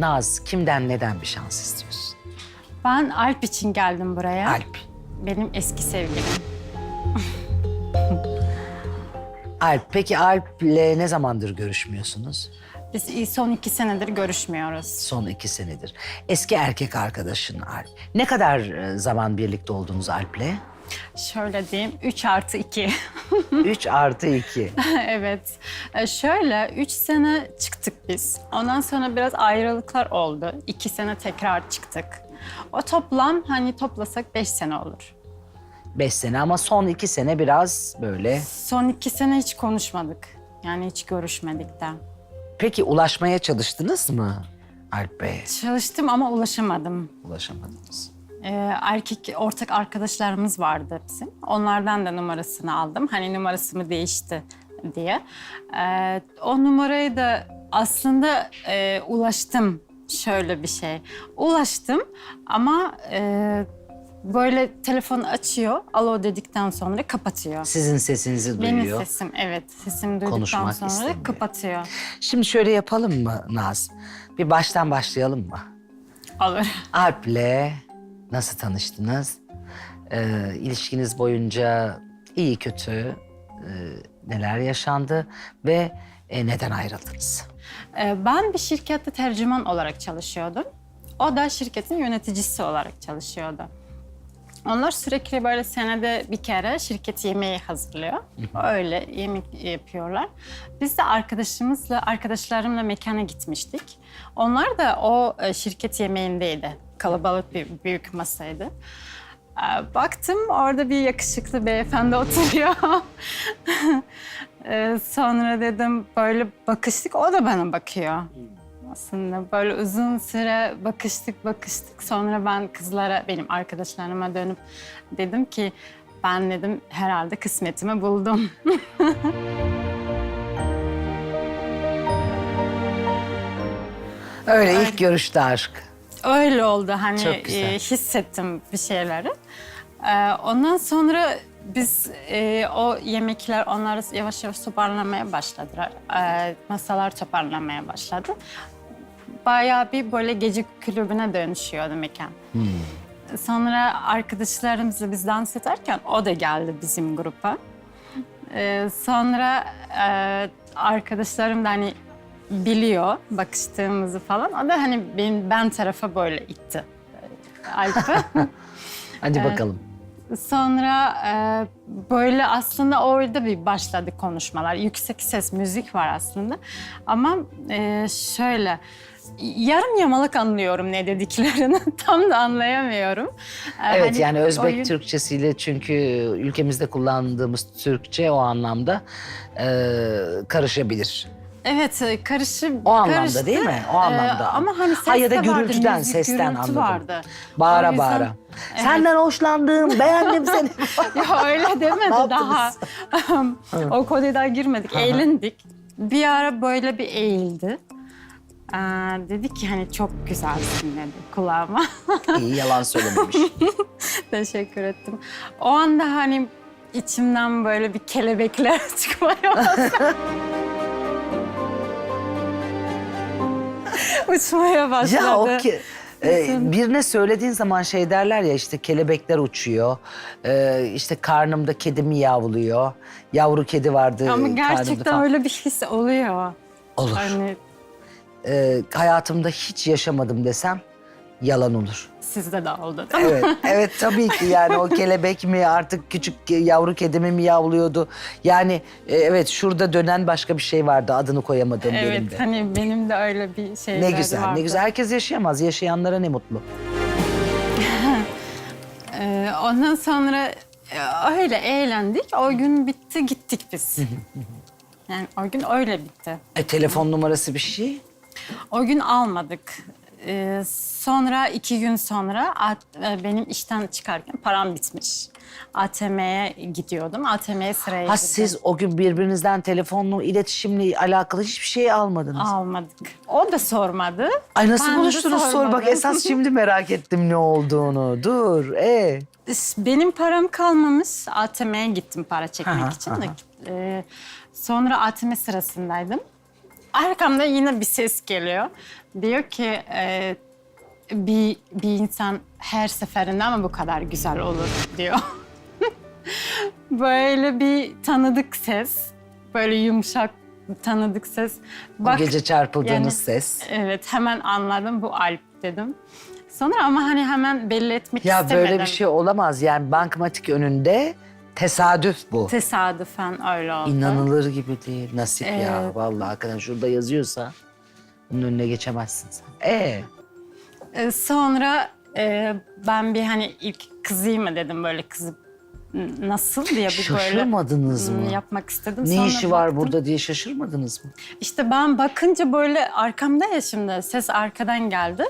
Naz kimden neden bir şans istiyorsun? Ben Alp için geldim buraya. Alp. Benim eski sevgilim. Alp. Peki Alp'le ne zamandır görüşmüyorsunuz? Biz son iki senedir görüşmüyoruz. Son iki senedir. Eski erkek arkadaşın Alp. Ne kadar e, zaman birlikte oldunuz Alp'le? Şöyle diyeyim, 3 artı 2. Üç artı iki. evet. Ee, şöyle, 3 sene çıktık biz. Ondan sonra biraz ayrılıklar oldu. 2 sene tekrar çıktık. O toplam hani toplasak 5 sene olur. Beş sene ama son iki sene biraz böyle. Son iki sene hiç konuşmadık. Yani hiç görüşmedik de. Peki ulaşmaya çalıştınız mı Alp Bey'e? Çalıştım ama ulaşamadım. Ulaşamadınız. Ee, erkek ortak arkadaşlarımız vardı bizim. Onlardan da numarasını aldım. Hani numarası mı değişti diye. Ee, o numarayı da aslında e, ulaştım. Şöyle bir şey. Ulaştım ama e, böyle telefonu açıyor. Alo dedikten sonra kapatıyor. Sizin sesinizi Benim duyuyor. sesim evet. Sesimi duyduktan Konuşmak sonra istemiyor. kapatıyor. Şimdi şöyle yapalım mı Naz? Bir baştan başlayalım mı? Alır. Alp'le nasıl tanıştınız? Ee, ilişkiniz boyunca iyi kötü e, neler yaşandı ve e, neden ayrıldınız? Ee, Ben bir şirkette tercüman olarak çalışıyordum. O da şirketin yöneticisi olarak çalışıyordu. Onlar sürekli böyle senede bir kere şirket yemeği hazırlıyor. Öyle yemek yapıyorlar. Biz de arkadaşımızla, arkadaşlarımla mekana gitmiştik. Onlar da o e, şirket yemeğindeydi. Kalabalık bir büyük masaydı. Ee, Baktım orada bir yakışıklı beyefendi oturuyor. Ee, Sonra dedim böyle bakıştık, o da bana bakıyor. Aslında böyle uzun süre bakıştık bakıştık. Sonra ben kızlara, benim arkadaşlarıma dönüp dedim ki ben dedim herhalde kısmetimi buldum. Öyle ilk görüşte aşk. Öyle oldu hani Çok güzel. e, hissettim bir şeyleri. Ee, ondan sonra biz e, o yemekler onları yavaş yavaş toparlamaya başladılar. Ee, masalar toparlamaya başladı. Bayağı bir böyle gece kulübüne dönüşüyordu mekan. Sonra arkadaşlarımızla biz dans ederken o da geldi bizim grupa. Ee, sonra e, arkadaşlarım da hani biliyor bakıştığımızı falan. O da hani benim, ben tarafa böyle itti Alp'i. Hadi bakalım. Sonra e, böyle aslında orada bir başladı konuşmalar. Yüksek ses müzik var aslında. Ama e, şöyle yarım yamalak anlıyorum ne dediklerini. Tam da anlayamıyorum. E, Evet hani yani Özbek oyun- Türkçesiyle çünkü ülkemizde kullandığımız Türkçe o anlamda e, karışabilir. Evet e, karışık. O anlamda karıştı. değil mi? O E, anlamda. ama hani ses Ha ya da de vardı, gürültüden, müzik, sesten gürültü anladım. vardı. Bağıra O yüzden- bağıra. Evet. Senden hoşlandım, beğendim seni. Ya öyle demedi Ne daha. o konuya girmedik, eğlendik. Bir ara böyle bir eğildi. Ee, dedi ki hani çok güzelsin dedi kulağıma. İyi yalan söylememiş. Teşekkür ettim. O anda hani içimden böyle bir kelebekler çıkmaya başladı. Uçmaya başladı. ya o ki e, Nasıl? birine söylediğin zaman şey derler ya işte kelebekler uçuyor. E, işte karnımda kedi miyavlıyor. Yavru kedi vardı Ama gerçekten öyle bir his oluyor. Olur. Hani E, hayatımda hiç yaşamadım desem yalan olur. Sizde de oldu. Evet, evet tabii ki yani o kelebek mi artık küçük yavru kedimi mi yavluyordu? Yani e, evet şurada dönen başka bir şey vardı adını koyamadığım benim Evet de. hani benim de öyle bir şey Ne güzel, ne güzel. Herkes yaşayamaz. Yaşayanlara ne mutlu. Ee, ondan sonra e, öyle eğlendik. O gün bitti gittik biz. yani o gün öyle bitti. E telefon numarası bir şey. O gün almadık. Ee, sonra iki gün sonra at- e, benim işten çıkarken param bitmiş. ATM'ye gidiyordum. ATM'ye sıraya Ha girdim. siz o gün birbirinizden telefonla, iletişimle alakalı hiçbir şey almadınız. Almadık. O da sormadı. Ay nasıl Ben de buluştunuz sor bak sormadım. esas şimdi merak ettim ne olduğunu. Dur. E. Benim param kalmamış. ATM'ye gittim para çekmek Aha, için. aha. Ee, sonra ATM sırasındaydım. arkamda yine bir ses geliyor. Diyor ki e, bir, bir insan her seferinde ama bu kadar güzel olur diyor. Böyle bir tanıdık ses. Böyle yumuşak tanıdık ses. O gece çarpıldığınız yani- ses. Evet hemen anladım bu Alp dedim. Sonra ama hani hemen belli etmek Ya istemedim. böyle bir şey olamaz. Yani bankamatik önünde tesadüf bu. Tesadüfen öyle oldu. İnanılır gibi değil. Nasip ya. Evet. Vallahi hakikaten şurada yazıyorsa bunun önüne geçemezsin sen. Ee, Ee, sonra e, ben bir hani ilk kızayım mı dedim böyle kızıp nasıl diye bir böyle şaşırmadınız m, mı? yapmak istedim. Ne Sonra işi var baktım. burada diye şaşırmadınız mı? İşte ben bakınca böyle arkamda ya şimdi ses arkadan geldi.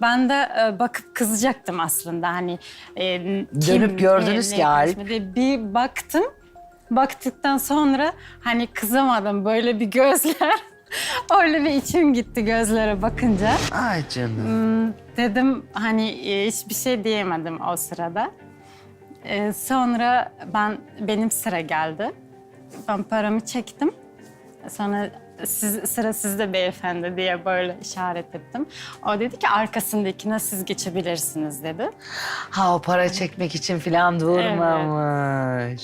Ben de e, bakıp kızacaktım aslında hani. e, kim, Dönüp gördünüz ki Alp. konuşma diye. Bir baktım. Baktıktan sonra hani kızamadım böyle bir gözler. Öyle bir içim gitti gözlere bakınca. Ay canım. Hmm, Dedim hani e, hiçbir şey diyemedim o sırada. E, sonra ben benim sıra geldi. Ben paramı çektim. Sonra siz, sıra sizde beyefendi diye böyle işaret ettim. O dedi ki arkasındakine siz geçebilirsiniz dedi. Ha o para çekmek için falan durmamış.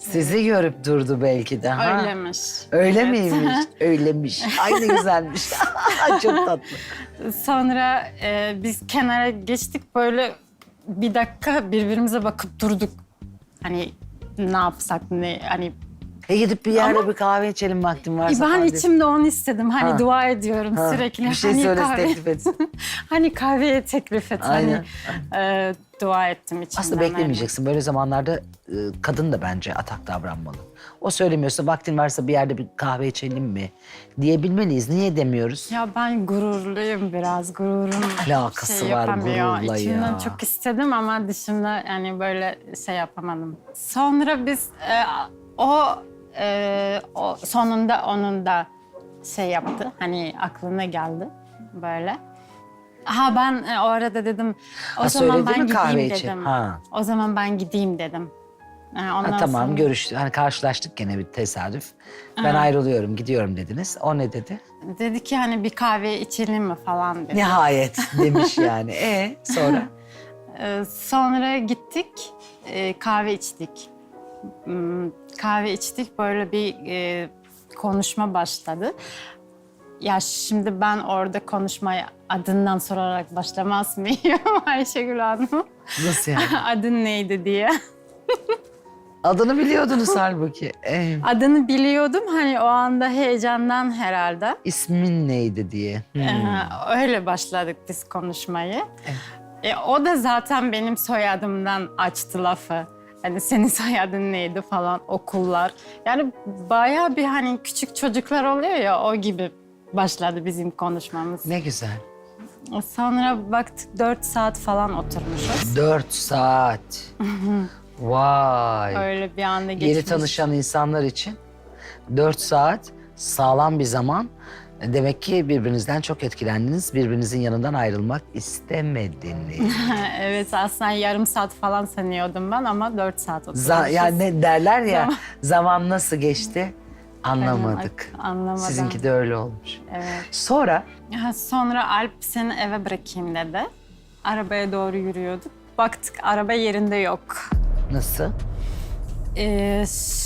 Sizi görüp durdu belki de. Ha? Öylemiş. Öyle Evet. miymiş? Öylemiş. Ay ne güzelmiş. Çok tatlı. Sonra e, biz kenara geçtik böyle bir dakika birbirimize bakıp durduk. Hani ne yapsak ne hani E gidip bir yerde Ama- bir kahve içelim vaktim varsa. ben falan içimde onu istedim. Hani Ha. dua ediyorum Ha, sürekli. Bir şey hani söyle kahve, teklif etsin. hani kahveye teklif et. Aynen. Hani e, dua ettim içimden. Aslında beklemeyeceksin. Böyle zamanlarda e, kadın da bence atak davranmalı. O söylemiyorsa vaktin varsa bir yerde bir kahve içelim mi diyebilmeliyiz. Niye demiyoruz? Ya ben gururluyum biraz. Gururum Alakası şey var yapamıyor. gururla İçimden ya. çok istedim ama dışımda yani böyle şey yapamadım. Sonra biz e, o e, o sonunda onun da şey yaptı. Hani aklına geldi böyle. Ha ben e, o arada dedim o Ha, zaman söyledi ben mi kahve gideyim için? dedim. Ha. O zaman ben gideyim dedim. Yani ondan Ha, tamam sonra- görüştük. Hani karşılaştık gene bir tesadüf. Ben ayrılıyorum, gidiyorum dediniz. O ne dedi? Dedi ki hani bir kahve içelim mi falan dedi. Nihayet demiş yani. E sonra? Ee, sonra gittik, e, kahve içtik. Hmm, Kahve içtik, böyle bir e, konuşma başladı. Ya şimdi ben orada konuşmaya adından sorarak başlamaz mıyım Ayşegül Hanım? Nasıl yani? Adın neydi diye. Adını biliyordunuz halbuki. E, Adını biliyordum hani o anda heyecandan herhalde. ismin neydi diye. Hmm. Ee, öyle başladık biz konuşmayı. E, o da zaten benim soyadımdan açtı lafı. Hani senin soyadın neydi falan okullar. Yani bayağı bir hani küçük çocuklar oluyor ya o gibi başladı bizim konuşmamız. Ne güzel. Sonra baktık dört saat falan oturmuşuz. Dört saat. Vay. Öyle bir anda geçmiş. Yeni tanışan insanlar için dört saat sağlam bir zaman. Demek ki birbirinizden çok etkilendiniz. Birbirinizin yanından ayrılmak istemediniz. evet aslında yarım saat falan sanıyordum ben ama dört saat oturmuşuz. Za- yani ne derler ya Zaman. zaman nasıl geçti anlamadık. Anlamadım. Sizinki de öyle olmuş. Evet. Sonra Sonra Alp seni eve bırakayım dedi. Arabaya doğru yürüyorduk. Baktık araba yerinde yok. nasıl? Ee,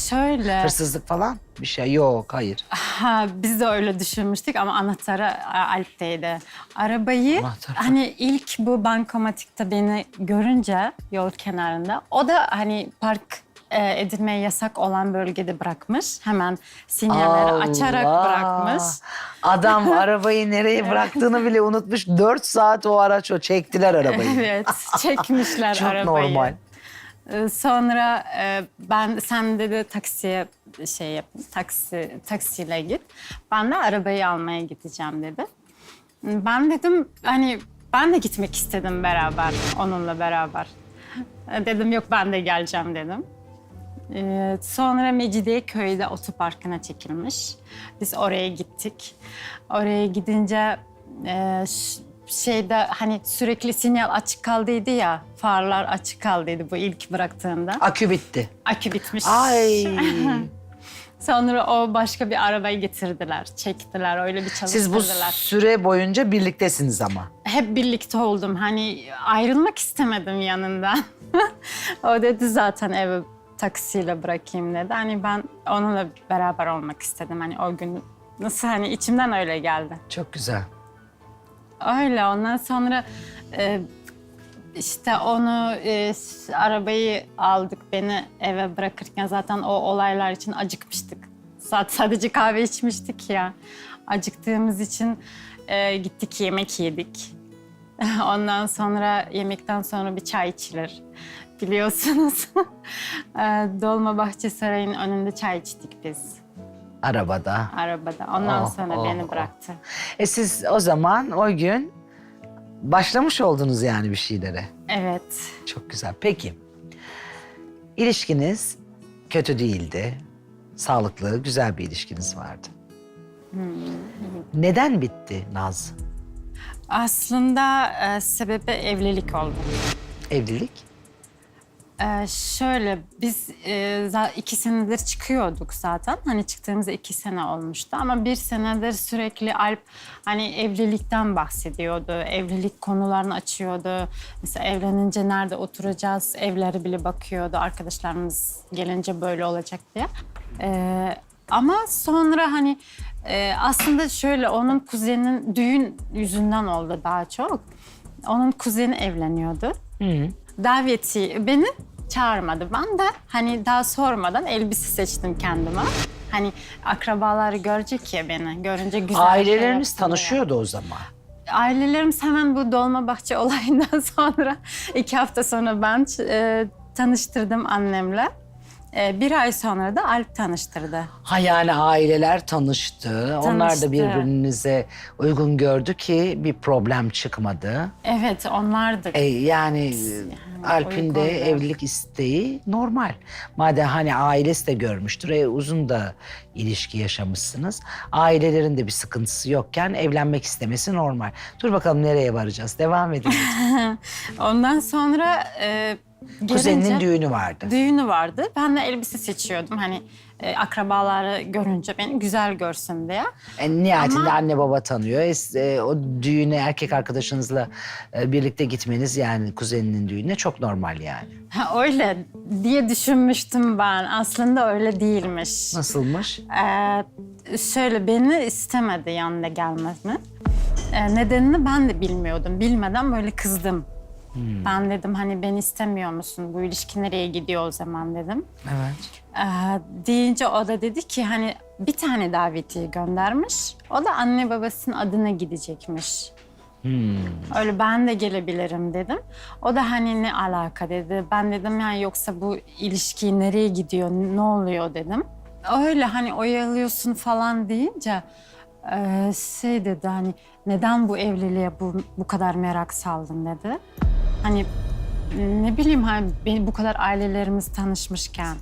şöyle, Hırsızlık falan? Bir şey yok, hayır. ha, biz de öyle düşünmüştük ama anahtarı Alp'teydi. Arabayı Anahtar. hani ilk bu bankomatikte beni görünce yol kenarında o da hani park e, edilmeye yasak olan bölgede bırakmış. Hemen sinyalleri açarak Allah! bırakmış. Adam arabayı nereye bıraktığını bile unutmuş. Dört saat o araç o. Çektiler arabayı. Evet, çekmişler Çok arabayı. normal. Ee, Sonra e, ben sen dedi taksiye şey yap, taksi taksiyle git. Ben de arabayı almaya gideceğim dedi. Ben dedim hani ben de gitmek istedim beraber onunla beraber. E, Dedim yok ben de geleceğim dedim. Ee, Sonra Mecidiyeköy'de otoparkına çekilmiş. Biz oraya gittik. Oraya gidince e, şeyde hani sürekli sinyal açık kaldıydı ya, farlar açık kaldıydı bu ilk bıraktığında. Akü bitti. Akü bitmiş. Ay. Sonra o başka bir arabayı getirdiler, çektiler, öyle bir Siz bu çalıştırdılar. süre boyunca birliktesiniz ama. Hep birlikte oldum. Hani ayrılmak istemedim yanından. o dedi zaten eve taksiyle bırakayım dedi. Hani ben onunla beraber olmak istedim. Hani o gün nasıl hani içimden öyle geldi. Çok güzel. Öyle ondan sonra e, işte onu e, arabayı aldık beni eve bırakırken zaten o olaylar için acıkmıştık. Sadece kahve içmiştik ya. Acıktığımız için e, gittik yemek yedik. Ondan sonra yemekten sonra bir çay içilir. Biliyorsunuz. E, Dolmabahçe Sarayı'nın önünde çay içtik biz Arabada. arabada. Ondan Oh, sonra oh, beni oh. bıraktı. E siz o zaman o gün başlamış oldunuz yani bir şeylere. Evet. Çok güzel. Peki. İlişkiniz kötü değildi. Sağlıklı, güzel bir ilişkiniz vardı. Neden bitti Naz? Aslında e, sebebi evlilik oldu. Evlilik? E, şöyle biz e, iki senedir çıkıyorduk zaten. Hani çıktığımızda iki sene olmuştu ama bir senedir sürekli Alp hani evlilikten bahsediyordu. Evlilik konularını açıyordu. Mesela evlenince nerede oturacağız evleri bile bakıyordu. Arkadaşlarımız gelince böyle olacak diye. E, ama sonra hani e, aslında şöyle onun kuzeninin düğün yüzünden oldu daha çok. Onun kuzeni evleniyordu daveti beni çağırmadı. Ben de hani daha sormadan elbise seçtim kendime. Hani akrabaları görecek ya beni. Görünce güzel Aileleriniz şey yaptım ya. tanışıyordu o zaman. Ailelerimiz hemen bu Dolmabahçe olayından sonra iki hafta sonra ben e, tanıştırdım annemle. E, bir ay sonra da Alp tanıştırdı. Ha yani aileler tanıştı. Onlar da birbirinize uygun gördü ki bir problem çıkmadı. Evet onlardı. E, yani Alp'in de uygun gördü. evlilik isteği normal. Madem hani ailesi de görmüştür. E, uzun da ilişki yaşamışsınız. Ailelerin de bir sıkıntısı yokken evlenmek istemesi normal. Dur bakalım nereye varacağız. Devam edin. Ondan sonra e, Kuzeninin düğünü vardı. düğünü vardı. Ben de elbise seçiyordum. Hani e, akrabaları görünce beni güzel görsün diye. E, nihayetinde Ama- anne baba tanıyor. Es- e, o düğüne erkek arkadaşınızla e, birlikte gitmeniz yani kuzeninin düğününe çok normal yani. Ha, öyle diye düşünmüştüm ben. Aslında öyle değilmiş. Nasılmış? Ee, şöyle beni istemedi yanına gelmemi. Ee, nedenini ben de bilmiyordum. Bilmeden böyle kızdım. Ben dedim hani beni istemiyor musun? Bu ilişki nereye gidiyor o zaman dedim. Evet. Ee, deyince o da dedi ki hani bir tane davetiye göndermiş. O da anne babasının adına gidecekmiş. Öyle ben de gelebilirim dedim. O da hani ne alaka dedi. Ben dedim yani yoksa bu ilişki nereye gidiyor, ne oluyor dedim. Öyle hani oyalıyorsun falan deyince e, şey dedi hani neden bu evliliğe bu, bu kadar merak saldın dedi. Hani ne bileyim hani beni bu kadar ailelerimiz tanışmışken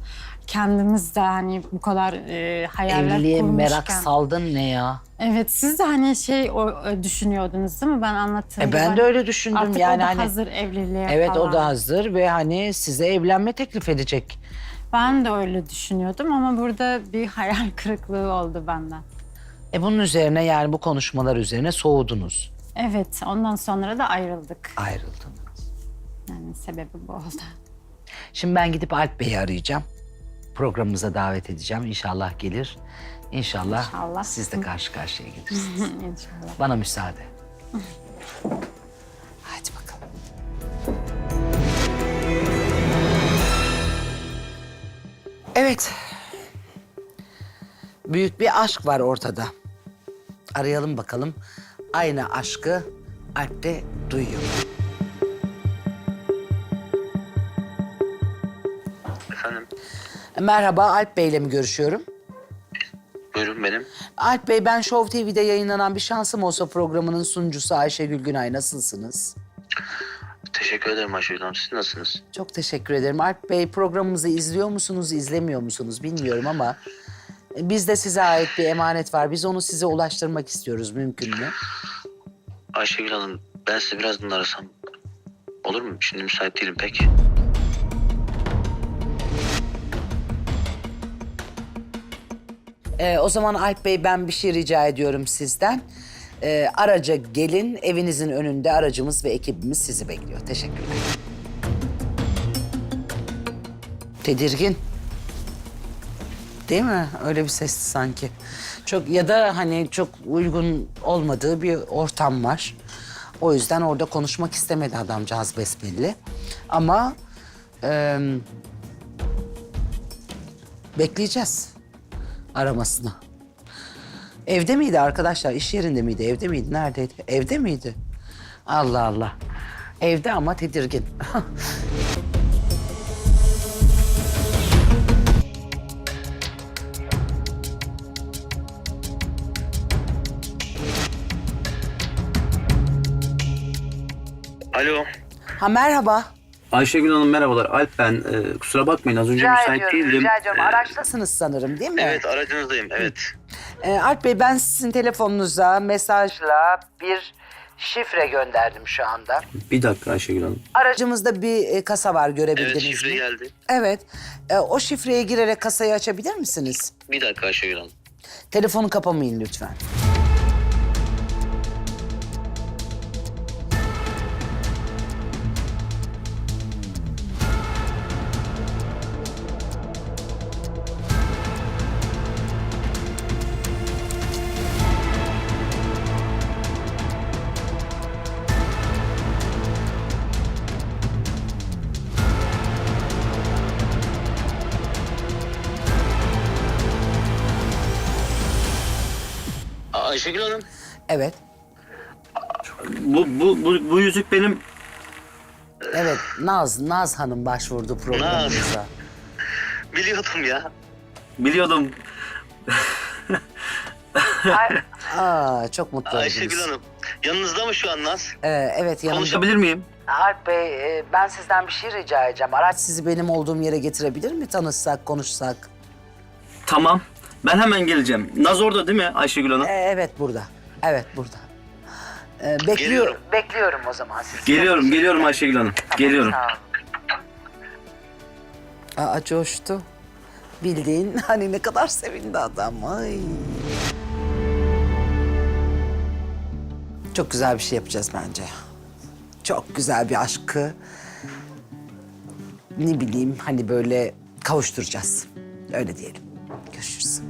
kendimiz de hani bu kadar e, hayaller Evliliğe kurmuşken. merak saldın ne ya? Evet siz de hani şey o, e, düşünüyordunuz değil mi? Ben anlattığımda. E ben de öyle düşündüm Artık yani o da hani. hazır evliliğe Evet falan. o da hazır ve hani size evlenme teklif edecek. Ben de öyle düşünüyordum ama burada bir hayal kırıklığı oldu benden. E bunun üzerine yani bu konuşmalar üzerine soğudunuz. Evet ondan sonra da ayrıldık. Ayrıldınız. Yani sebebi bu oldu. Şimdi ben gidip Alp Bey'i arayacağım. Programımıza davet edeceğim. İnşallah gelir. İnşallah, İnşallah. siz de karşı karşıya gelirsiniz. İnşallah. Bana müsaade. Hadi bakalım. Evet. Büyük bir aşk var ortada. Arayalım bakalım. Aynı aşkı Alp de duyuyor. Merhaba Alp Bey'le mi görüşüyorum? buyurun benim. Alp Bey ben Show TV'de yayınlanan Bir Şansım Olsa programının sunucusu Ayşegül Günay. Nasılsınız? Teşekkür ederim Ayşegül Hanım. Siz nasılsınız? Çok teşekkür ederim. Alp Bey programımızı izliyor musunuz, izlemiyor musunuz bilmiyorum ama bizde size ait bir emanet var. Biz onu size ulaştırmak istiyoruz mümkün mü? Ayşegül Hanım, ben sizi birazdan arasam olur mu? Şimdi müsait değilim pek. Ee, o zaman Alp Bey ben bir şey rica ediyorum sizden. Ee, araca gelin, evinizin önünde aracımız ve ekibimiz sizi bekliyor. Teşekkürler. Tedirgin. Değil mi? Öyle bir sesti sanki. Çok ya da hani çok uygun olmadığı bir ortam var. O yüzden orada konuşmak istemedi adamcağız besbelli. Ama eee, bekleyeceğiz aramasını. Evde miydi arkadaşlar? İş yerinde miydi? Evde miydi? Neredeydi? Evde miydi? Allah Allah. Evde ama tedirgin. Alo. ha merhaba. Ayşegül Hanım merhabalar. Alp ben. Ee, kusura bakmayın az önce Rica müsait ediyorum, değildim. rica ediyorum. Ee, Araçtasınız sanırım değil mi? Evet aracınızdayım evet. Ee, Alp Bey ben sizin telefonunuza mesajla bir şifre gönderdim şu anda. bir dakika Ayşegül Hanım. Aracımızda bir e, kasa var görebildiniz Evet şifre mi? geldi. Evet. E, o şifreye girerek kasayı açabilir misiniz? Bir dakika Ayşegül Hanım. Telefonu kapamayın lütfen. Ayşegül Hanım. Evet. Bu, bu, bu, bu yüzük benim. Evet. Naz, Naz Hanım başvurdu programımıza. Biliyordum ya. Biliyordum. Aa, çok mutlu Ayşegül oldunuz. Hanım. Yanınızda mı şu an Naz? Ee, evet yanımda. Konuşabilir miyim? Alp Bey e, ben sizden bir şey rica edeceğim. Araç sizi benim olduğum yere getirebilir mi? Tanışsak, konuşsak. Tamam. Ben hemen geleceğim. Naz orada değil mi Ayşegül Hanım? Ee, evet burada. Evet burada. Ee, bekliyor, Geliyorum. bekliyorum o zaman sizi. Geliyorum, geliyorum Ayşegül Hanım. Geliyorum. Sağ olun. Aa coştu. Bildiğin hani ne kadar sevindi adam. Ay. Çok güzel bir şey yapacağız bence. Çok güzel bir aşkı ne bileyim hani böyle kavuşturacağız. Öyle diyelim. Görüşürüz.